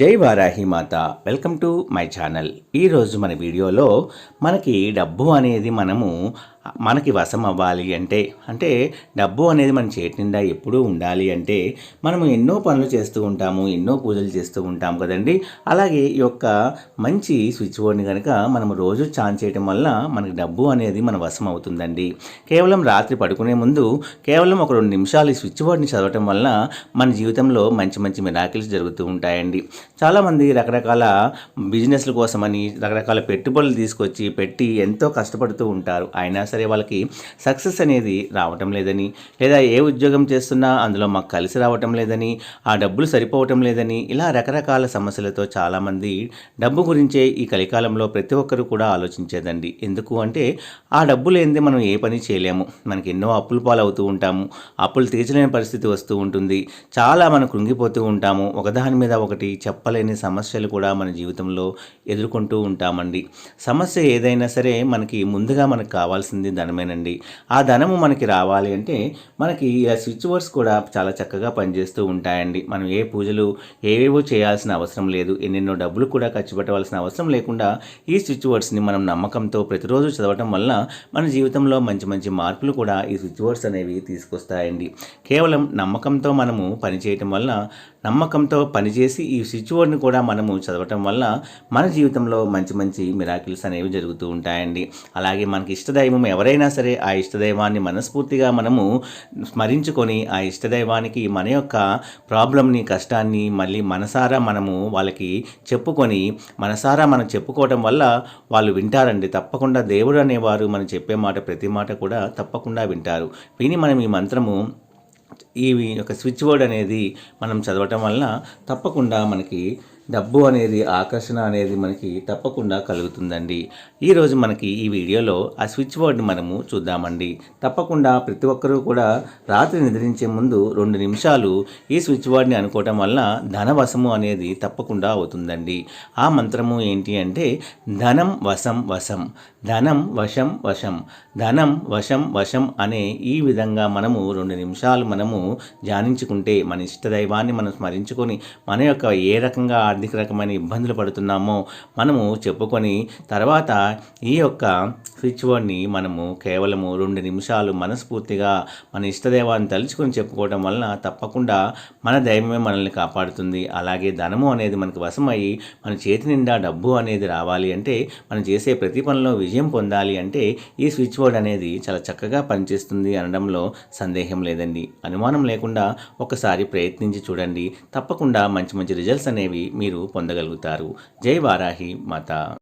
జై Varahi Mata. Welcome to my channel. ఈరోజు మన వీడియోలో మనకి డబ్బు అనేది మనము మనకి వశం అవ్వాలి అంటే అంటే డబ్బు అనేది మన చేతి నిండా ఎప్పుడూ ఉండాలి అంటే మనము ఎన్నో పనులు చేస్తూ ఉంటాము ఎన్నో పూజలు చేస్తూ ఉంటాము కదండి. అలాగే ఈ యొక్క మంచి స్విచ్ బోర్డ్ని కనుక మనము రోజు ఛాన్ చేయటం వల్ల మనకి డబ్బు అనేది మన వశం అవుతుందండి. కేవలం రాత్రి పడుకునే ముందు కేవలం ఒక రెండు నిమిషాలు ఈ స్విచ్ బోర్డ్ని చదవటం వల్ల మన జీవితంలో మంచి మంచి మిరాకిల్స్ జరుగుతూ ఉంటాయండి. చాలామంది రకరకాల బిజినెస్ల కోసమని రకరకాల పెట్టుబడులు తీసుకొచ్చి పెట్టి ఎంతో కష్టపడుతూ ఉంటారు. అయినా సరే వాళ్ళకి సక్సెస్ అనేది రావటం లేదని లేదా ఏ ఉద్యోగం చేస్తున్నా అందులో మాకు కలిసి రావటం లేదని ఆ డబ్బులు సరిపోవటం లేదని ఇలా రకరకాల సమస్యలతో చాలామంది డబ్బు గురించే ఈ కలికాలంలో ప్రతి ఒక్కరు కూడా ఆలోచించేదండి. ఎందుకు అంటే ఆ డబ్బు లేనిదే మనం ఏ పని చేయలేము. మనకి ఎన్నో అప్పులు పాలవుతూ ఉంటాము. అప్పులు తీర్చలేని పరిస్థితి వస్తూ ఉంటుంది. చాలా మనం కృంగిపోతూ ఉంటాము. ఒకదాని మీద ఒకటి చెప్పలేని సమస్యలు కూడా మన జీవితంలో ఎదుర్కొంటూ ఉంటామండి. సమస్య ఏదైనా సరే మనకి ముందుగా మనకు కావాల్సింది ధనమేనండి. ఆ ధనము మనకి రావాలి అంటే మనకి ఆ స్విచ్ బోర్డ్స్ కూడా చాలా చక్కగా పనిచేస్తూ ఉంటాయండి. మనం ఏ పూజలు ఏవేవో చేయాల్సిన అవసరం లేదు. ఎన్నెన్నో డబ్బులు కూడా ఖర్చు పెట్టవలసిన అవసరం లేకుండా ఈ స్విచ్ బోర్డ్స్ని మనం నమ్మకంతో ప్రతిరోజు చదవటం వల్ల మన జీవితంలో మంచి మంచి మార్పులు కూడా ఈ స్విచ్ బోర్డ్స్ అనేవి తీసుకొస్తాయండి. కేవలం నమ్మకంతో మనము పనిచేయటం వల్ల నమ్మకంతో పనిచేసి ఈ స్విచ్ బోర్డ్ని కూడా మనము చదవటం వల్ల మన జీవితంలో మంచి మంచి మిరాకిల్స్ అనేవి జరుగుతూ ఉంటాయండి. అలాగే మనకి ఇష్టదైవం ఎవరైనా సరే ఆ ఇష్టదైవాన్ని మనస్ఫూర్తిగా మనము స్మరించుకొని ఆ ఇష్టదైవానికి మన యొక్క ప్రాబ్లమ్ని కష్టాన్ని మళ్ళీ మనసారా మనము వాళ్ళకి చెప్పుకొని మనసారా మనం చెప్పుకోవటం వల్ల వాళ్ళు వింటారండి. తప్పకుండా దేవుడు అనేవారు మనం చెప్పే మాట ప్రతి మాట కూడా తప్పకుండా వింటారు. విని మనం ఈ మంత్రము ఈ యొక్క స్విచ్ బోర్డ్ అనేది మనం చదవటం వలన తప్పకుండా మనకి డబ్బు అనేది ఆకర్షణ అనేది మనకి తప్పకుండా కలుగుతుందండి. ఈరోజు మనకి ఈ వీడియోలో ఆ స్విచ్ బోర్డ్ని మనము చూద్దామండి. తప్పకుండా ప్రతి ఒక్కరూ కూడా రాత్రి నిద్రించే ముందు రెండు నిమిషాలు ఈ స్విచ్ బోర్డ్ని అనుకోవటం వల్ల ధనవశము అనేది తప్పకుండా అవుతుందండి. ఆ మంత్రము ఏంటి అంటే ధనం వశం వశం ధనం వశం వశం ధనం వశం వశం అనే ఈ విధంగా మనము రెండు నిమిషాలు మనము ధ్యానించుకుంటే మన ఇష్టదైవాన్ని మనం స్మరించుకొని మన యొక్క ఏ రకంగా ఆర్థిక రకమైన ఇబ్బందులు పడుతున్నామో మనము చెప్పుకొని తర్వాత ఈ యొక్క స్విచ్ బోర్డ్ని మనము కేవలము రెండు నిమిషాలు మనస్ఫూర్తిగా మన ఇష్టదేవాన్ని తలుచుకొని చెప్పుకోవడం వలన తప్పకుండా మన దైవమే మనల్ని కాపాడుతుంది. అలాగే ధనము అనేది మనకు వశమయ్యి మన చేతి నిండా డబ్బు అనేది రావాలి అంటే మనం చేసే ప్రతి పనిలో విజయం పొందాలి అంటే ఈ స్విచ్ బోర్డ్ అనేది చాలా చక్కగా పనిచేస్తుంది అనడంలో సందేహం లేదండి. అనుమానం లేకుండా ఒకసారి ప్రయత్నించి చూడండి. తప్పకుండా మంచి మంచి రిజల్ట్స్ అనేవి మీరు పొందగలుగుతారు. జై వారాహి మాత.